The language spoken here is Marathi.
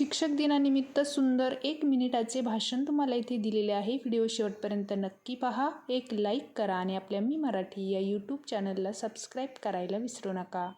शिक्षक दिनानिमित्त सुंदर एक मिनिटाचे भाषण तुम्हाला इथे दिलेले आहे. व्हिडिओ शेवटपर्यंत नक्की पहा. एक लाईक करा आणि आपल्या मी मराठी या यूट्यूब चॅनलला सबस्क्राईब करायला विसरू नका.